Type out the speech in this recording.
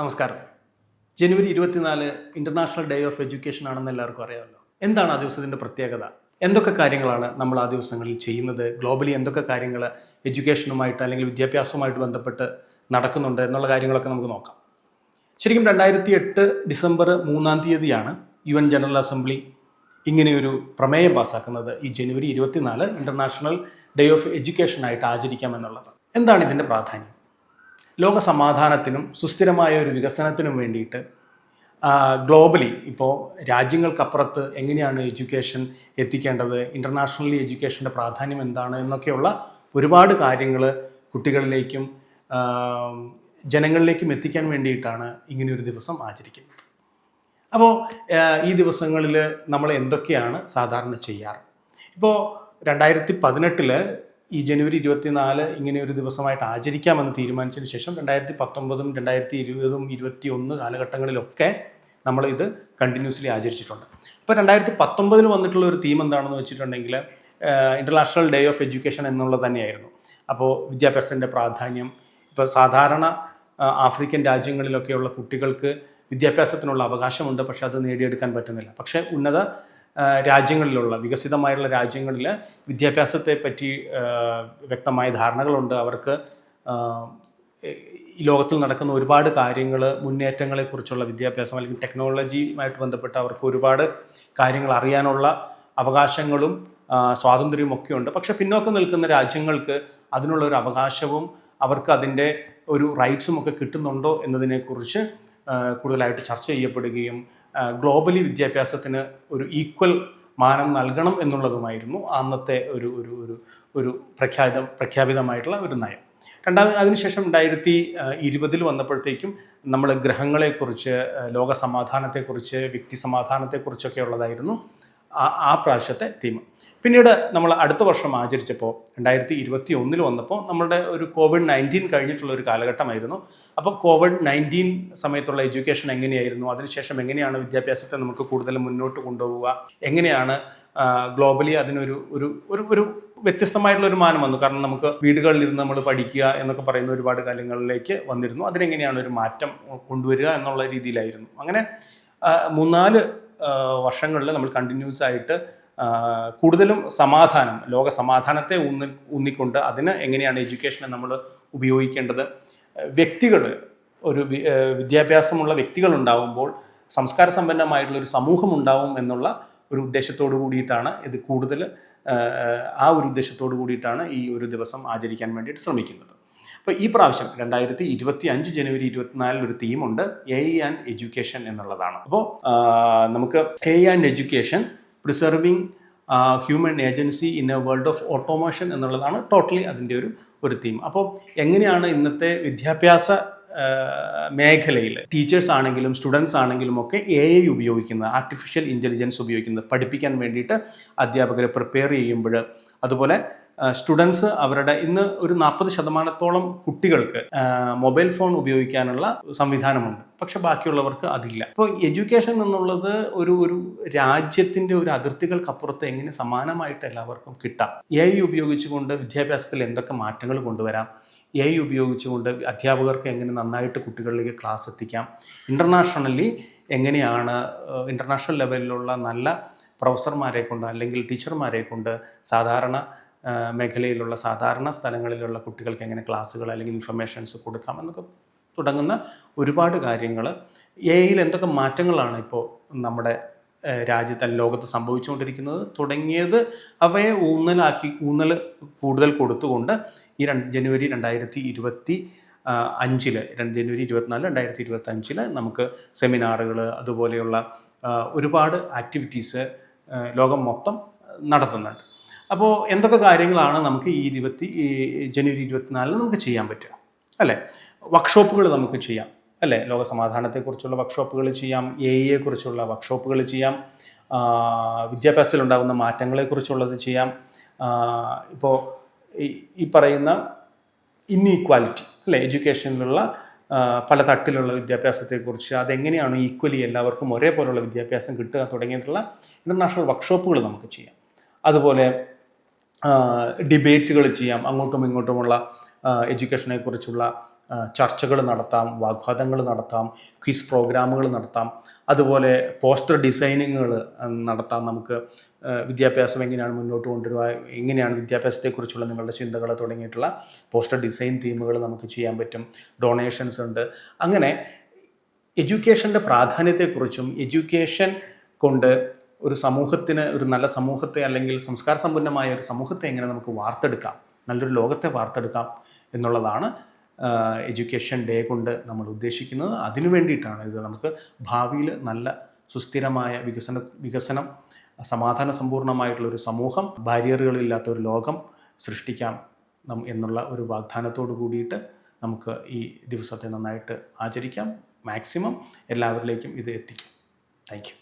നമസ്കാരം. ജനുവരി ഇരുപത്തിനാല് international day of education ആണെന്ന് എല്ലാവർക്കും അറിയാമല്ലോ. എന്താണ് ആ ദിവസത്തിന്റെ പ്രത്യേകത? എന്തൊക്കെ കാര്യങ്ങളാണ് നമ്മൾ ആ ദിവസങ്ങളിൽ ചെയ്യുന്നത്? ഗ്ലോബലി എന്തൊക്കെ കാര്യങ്ങൾ എഡ്യൂക്കേഷനുമായിട്ട് അല്ലെങ്കിൽ വിദ്യാഭ്യാസവുമായിട്ട് ബന്ധപ്പെട്ട് നടക്കുന്നുണ്ട് എന്നുള്ള കാര്യങ്ങളൊക്കെ നമുക്ക് നോക്കാം. ശരിക്കും രണ്ടായിരത്തി എട്ട് ഡിസംബർ മൂന്നാം തീയതിയാണ് യു എൻ ജനറൽ അസംബ്ലി ഇങ്ങനെയൊരു പ്രമേയം പാസ്സാക്കുന്നത് ഈ ജനുവരി ഇരുപത്തിനാല് ഇന്റർനാഷണൽ ഡേ ഓഫ് എഡ്യൂക്കേഷനായിട്ട് ആചരിക്കാം എന്നുള്ളത്. എന്താണ് ഇതിന്റെ പ്രാധാന്യം? ലോക സമാധാനത്തിനും സുസ്ഥിരമായ ഒരു വികസനത്തിനും വേണ്ടിയിട്ട് ഗ്ലോബലി ഇപ്പോൾ രാജ്യങ്ങൾക്കപ്പുറത്ത് എങ്ങനെയാണ് എഡ്യൂക്കേഷൻ എത്തിക്കേണ്ടത് ഇന്റർനാഷണലി എഡ്യൂക്കേഷന്റെ പ്രാധാന്യം എന്താണ് എന്നൊക്കെയുള്ള ഒരുപാട് കാര്യങ്ങൾ കുട്ടികളിലേക്കും ജനങ്ങളിലേക്കും എത്തിക്കാൻ വേണ്ടിയിട്ടാണ് ഇങ്ങനെയൊരു ദിവസം ആചരിക്കുന്നത്. അപ്പോൾ ഈ ദിവസങ്ങളിൽ നമ്മൾ എന്തൊക്കെയാണ് സാധാരണ ചെയ്യാറ്? ഇപ്പോൾ രണ്ടായിരത്തി പതിനെട്ടിൽ ഈ ജനുവരി ഇരുപത്തിനാല് ഇങ്ങനെ ഒരു ദിവസമായിട്ട് ആചരിക്കാമെന്ന് തീരുമാനിച്ചതിന് ശേഷം രണ്ടായിരത്തി പത്തൊമ്പതും രണ്ടായിരത്തി ഇരുപതും ഇരുപത്തി ഒന്ന് കാലഘട്ടങ്ങളിലൊക്കെ നമ്മൾ ഇത് കണ്ടിന്യൂസ്ലി ആചരിച്ചിട്ടുണ്ട്. ഇപ്പോൾ രണ്ടായിരത്തി പത്തൊമ്പതിൽ വന്നിട്ടുള്ള ഒരു തീം എന്താണെന്ന് വെച്ചിട്ടുണ്ടെങ്കിൽ ഇന്റർനാഷണൽ ഡേ ഓഫ് എഡ്യൂക്കേഷൻ എന്നുള്ളത് തന്നെയായിരുന്നു. അപ്പോൾ വിദ്യാഭ്യാസത്തിന്റെ പ്രാധാന്യം ഇപ്പോൾ സാധാരണ ആഫ്രിക്കൻ രാജ്യങ്ങളിലൊക്കെയുള്ള കുട്ടികൾക്ക് വിദ്യാഭ്യാസത്തിനുള്ള അവകാശമുണ്ട് പക്ഷേ അത് നേടിയെടുക്കാൻ പറ്റുന്നില്ല. പക്ഷേ ഉന്നത രാജ്യങ്ങളിലുള്ള വികസിതമായിട്ടുള്ള രാജ്യങ്ങളിൽ വിദ്യാഭ്യാസത്തെ പറ്റി വ്യക്തമായ ധാരണകളുണ്ട്. അവർക്ക് ഈ ലോകത്തിൽ നടക്കുന്ന ഒരുപാട് കാര്യങ്ങൾ മുന്നേറ്റങ്ങളെക്കുറിച്ചുള്ള വിദ്യാഭ്യാസം അല്ലെങ്കിൽ ടെക്നോളജിയുമായിട്ട് ബന്ധപ്പെട്ട് അവർക്ക് ഒരുപാട് കാര്യങ്ങൾ അറിയാനുള്ള അവകാശങ്ങളും സ്വാതന്ത്ര്യവും ഒക്കെ ഉണ്ട് പക്ഷെ പിന്നോക്കം നിൽക്കുന്ന രാജ്യങ്ങൾക്ക് അതിനുള്ള ഒരു അവകാശവും അവർക്ക് അതിന്റെ ഒരു റൈറ്റ്സും ഒക്കെ കിട്ടുന്നുണ്ടോ എന്നതിനെക്കുറിച്ച് കൂടുതലായിട്ട് ചർച്ച ചെയ്യപ്പെടുകയും ഗ്ലോബലി വിദ്യാഭ്യാസത്തിന് ഒരു ഈക്വൽ മാനം നൽകണം എന്നുള്ളതുമായിരുന്നു അന്നത്തെ ഒരു ഒരു ഒരു ഒരു പ്രഖ്യാപിത പ്രഖ്യാപിതമായിട്ടുള്ള ഒരു നയം. രണ്ടാമത് അതിനുശേഷം രണ്ടായിരത്തി ഇരുപതിൽ വന്നപ്പോഴത്തേക്കും നമ്മൾ ഗ്രഹങ്ങളെക്കുറിച്ച് ലോക സമാധാനത്തെക്കുറിച്ച് വ്യക്തി സമാധാനത്തെക്കുറിച്ചൊക്കെ ഉള്ളതായിരുന്നു. ആ പ്രാവശ്യത്തെ തീം പിന്നീട് നമ്മൾ അടുത്ത വർഷം ആചരിച്ചപ്പോൾ രണ്ടായിരത്തി ഇരുപത്തി ഒന്നിൽ വന്നപ്പോൾ നമ്മളുടെ ഒരു കോവിഡ് നയന്റീൻ കഴിഞ്ഞിട്ടുള്ള ഒരു കാലഘട്ടമായിരുന്നു. അപ്പോൾ കോവിഡ് നയന്റീൻ സമയത്തുള്ള എഡ്യൂക്കേഷൻ എങ്ങനെയായിരുന്നു? അതിനുശേഷം എങ്ങനെയാണ് വിദ്യാഭ്യാസത്തെ നമുക്ക് കൂടുതൽ മുന്നോട്ട് കൊണ്ടുപോവുക? എങ്ങനെയാണ് ഗ്ലോബലി അതിനൊരു ഒരു ഒരു ഒരു വ്യത്യസ്തമായിട്ടുള്ള ഒരു മാനം വന്നു? കാരണം നമുക്ക് വീടുകളിൽ ഇരുന്ന് നമ്മൾ പഠിക്കുക എന്നൊക്കെ പറയുന്ന ഒരുപാട് കാര്യങ്ങളിലേക്ക് വന്നിരുന്നു. അതിനെങ്ങനെയാണ് ഒരു മാറ്റം കൊണ്ടുവരിക എന്നുള്ള രീതിയിലായിരുന്നു. അങ്ങനെ മൂന്നാൽ വർഷങ്ങളിൽ നമ്മൾ കണ്ടിന്യൂസ് ആയിട്ട് കൂടുതലും സമാധാനം ലോക സമാധാനത്തെ ഊന്നി ഊന്നിക്കൊണ്ട് അതിന് എങ്ങനെയാണ് എഡ്യൂക്കേഷനെ നമ്മൾ ഉപയോഗിക്കേണ്ടത്? വ്യക്തികൾ ഒരു വിദ്യാഭ്യാസമുള്ള വ്യക്തികൾ ഉണ്ടാവുമ്പോൾ സംസ്കാര സമ്പന്നമായിട്ടുള്ള ഒരു സമൂഹം ഉണ്ടാവും എന്നുള്ള ഒരു ഉദ്ദേശത്തോടു കൂടിയിട്ടാണ് ഇത് കൂടുതൽ ആ, ഒരു ഉദ്ദേശത്തോടു കൂടിയിട്ടാണ് ഈ ഒരു ദിവസം ആചരിക്കാൻ വേണ്ടിയിട്ട് ശ്രമിക്കുന്നത്. അപ്പോൾ ഈ പ്രാവശ്യം രണ്ടായിരത്തി ഇരുപത്തി അഞ്ച് ജനുവരി ഇരുപത്തിനാലിൽ ഒരു തീമുണ്ട് എ ആൻഡ് എഡ്യൂക്കേഷൻ എന്നുള്ളതാണ്. അപ്പോൾ നമുക്ക് A and education preserving human agency in a world of automation എന്നുള്ളതാണ് ടോട്ടലി അതിന്റെ ഒരു ഒരു തീം അപ്പോൾ എങ്ങനെയാണ് ഇന്നത്തെ വിദ്യാഭ്യാസ മേഖലയിൽ ടീച്ചേഴ്സ് ആണെങ്കിലും സ്റ്റുഡൻസ് ആണെങ്കിലും ഒക്കെ എ ഐ ഉപയോഗിക്കുന്നത് ആർട്ടിഫിഷ്യൽ ഇന്റലിജൻസ് ഉപയോഗിക്കുന്നത് പഠിപ്പിക്കാൻ വേണ്ടിയിട്ട് അധ്യാപകരെ പ്രിപ്പയർ ചെയ്യുമ്പോൾ അതുപോലെ സ്റ്റുഡൻസ് അവരുടെ ഇന്ന് ഒരു നാൽപ്പത് ശതമാനത്തോളം കുട്ടികൾക്ക് മൊബൈൽ ഫോൺ ഉപയോഗിക്കാനുള്ള സംവിധാനമുണ്ട്. പക്ഷെ ബാക്കിയുള്ളവർക്ക് അതില്ല. അപ്പോൾ എഡ്യൂക്കേഷൻ എന്നുള്ളത് ഒരു ഒരു രാജ്യത്തിന്റെ ഒരു അതിർത്തികൾക്കപ്പുറത്ത് എങ്ങനെ സമാനമായിട്ട് എല്ലാവർക്കും കിട്ടാം? എ ഐ ഉപയോഗിച്ചുകൊണ്ട് വിദ്യാഭ്യാസത്തിൽ എന്തൊക്കെ മാറ്റങ്ങൾ കൊണ്ടുവരാം? എ ഐ ഉപയോഗിച്ചുകൊണ്ട് അധ്യാപകർക്ക് എങ്ങനെ നന്നായിട്ട് കുട്ടികളിലേക്ക് ക്ലാസ് എത്തിക്കാം? ഇന്റർനാഷണലി എങ്ങനെയാണ് ഇന്റർനാഷണൽ ലെവലിലുള്ള നല്ല പ്രൊഫസർമാരെ കൊണ്ട് അല്ലെങ്കിൽ ടീച്ചർമാരെ കൊണ്ട് സാധാരണ മേഖലയിലുള്ള സാധാരണ സ്ഥലങ്ങളിലുള്ള കുട്ടികൾക്ക് എങ്ങനെ ക്ലാസ്സുകൾ അല്ലെങ്കിൽ ഇൻഫർമേഷൻസ് കൊടുക്കാം എന്നൊക്കെ തുടങ്ങുന്ന ഒരുപാട് കാര്യങ്ങൾ. എ ഐയിൽ എന്തൊക്കെ മാറ്റങ്ങളാണ് ഇപ്പോൾ നമ്മുടെ രാജ്യത്ത് ലോകത്ത് സംഭവിച്ചുകൊണ്ടിരിക്കുന്നത് തുടങ്ങിയത് അവയെ ഊന്നലാക്കി ഊന്നൽ കൂടുതൽ കൊടുത്തുകൊണ്ട് ഈ രണ്ട് ജനുവരി രണ്ടായിരത്തി ഇരുപത്തി അഞ്ചിൽ രണ്ട് ജനുവരി ഇരുപത്തിനാല് രണ്ടായിരത്തി ഇരുപത്തി അഞ്ചിൽ നമുക്ക് സെമിനാറുകൾ അതുപോലെയുള്ള ഒരുപാട് ആക്ടിവിറ്റീസ് ലോകം മൊത്തം നടത്തുന്നുണ്ട്. അപ്പോൾ എന്തൊക്കെ കാര്യങ്ങളാണ് നമുക്ക് ഈ ഇരുപത്തി ജനുവരി ഇരുപത്തിനാലിന് നമുക്ക് ചെയ്യാൻ പറ്റുക? അല്ലേ? വർക്ക്ഷോപ്പുകൾ നമുക്ക് ചെയ്യാം. അല്ലേ? ലോക സമാധാനത്തെക്കുറിച്ചുള്ള വർക്ക്ഷോപ്പുകൾ ചെയ്യാം എ ഐയെ കുറിച്ചുള്ള വർക്ക്ഷോപ്പുകൾ ചെയ്യാം വിദ്യാഭ്യാസത്തിലുണ്ടാകുന്ന മാറ്റങ്ങളെക്കുറിച്ചുള്ളത് ചെയ്യാം. ഇപ്പോൾ ഈ പറയുന്ന ഇന്നീക്വാലിറ്റി അല്ലേ? എഡ്യൂക്കേഷനിലുള്ള പല തട്ടിലുള്ള വിദ്യാഭ്യാസത്തെക്കുറിച്ച് അതെങ്ങനെയാണ് ഈക്വലി എല്ലാവർക്കും ഒരേപോലുള്ള വിദ്യാഭ്യാസം കിട്ടുക തുടങ്ങിയിട്ടുള്ള ഇന്റർനാഷണൽ വർക്ക്ഷോപ്പുകൾ നമുക്ക് ചെയ്യാം. അതുപോലെ ഡിബേറ്റുകൾ ചെയ്യാം അങ്ങോട്ടും ഇങ്ങോട്ടുമുള്ള എഡ്യൂക്കേഷനെ കുറിച്ചുള്ള ചർച്ചകൾ നടത്താം വാഗ്വാദങ്ങൾ നടത്താം ക്വിസ് പ്രോഗ്രാമുകൾ നടത്താം അതുപോലെ പോസ്റ്റർ ഡിസൈനിങ്ങുകൾ നടത്താം. നമുക്ക് വിദ്യാഭ്യാസം എങ്ങനെയാണ് മുന്നോട്ട് കൊണ്ടുവരിക എങ്ങനെയാണ് വിദ്യാഭ്യാസത്തെക്കുറിച്ചുള്ള നിങ്ങളുടെ ചിന്തകൾ തുടങ്ങിയിട്ടുള്ള പോസ്റ്റർ ഡിസൈൻ തീമുകൾ നമുക്ക് ചെയ്യാൻ പറ്റും ഡൊണേഷൻസ് ഉണ്ട്. അങ്ങനെ എഡ്യൂക്കേഷന്റെ പ്രാധാന്യത്തെക്കുറിച്ചും എഡ്യൂക്കേഷൻ കൊണ്ട് ഒരു സമൂഹത്തിന് ഒരു നല്ല സമൂഹത്തെ അല്ലെങ്കിൽ സംസ്കാര സമ്പന്നമായ ഒരു സമൂഹത്തെ എങ്ങനെ നമുക്ക് വാർത്തെടുക്കാം നല്ലൊരു ലോകത്തെ വാർത്തെടുക്കാം എന്നുള്ളതാണ് എഡ്യൂക്കേഷൻ ഡേ കൊണ്ട് നമ്മൾ ഉദ്ദേശിക്കുന്നത്. അതിനു വേണ്ടിയിട്ടാണ് ഇത് നമുക്ക് ഭാവിയിൽ നല്ല സുസ്ഥിരമായ വികസന വികസനം സമാധാന സമ്പൂർണമായിട്ടുള്ള ഒരു സമൂഹം ബാരിയറുകളില്ലാത്ത ഒരു ലോകം സൃഷ്ടിക്കാം എന്നുള്ള ഒരു വാഗ്ദാനത്തോട് കൂടിയിട്ട് നമുക്ക് ഈ ദിവസത്തെ നന്നായിട്ട് ആചരിക്കാം. മാക്സിമം എല്ലാവരിലേക്കും ഇത് എത്തിക്കാം. താങ്ക്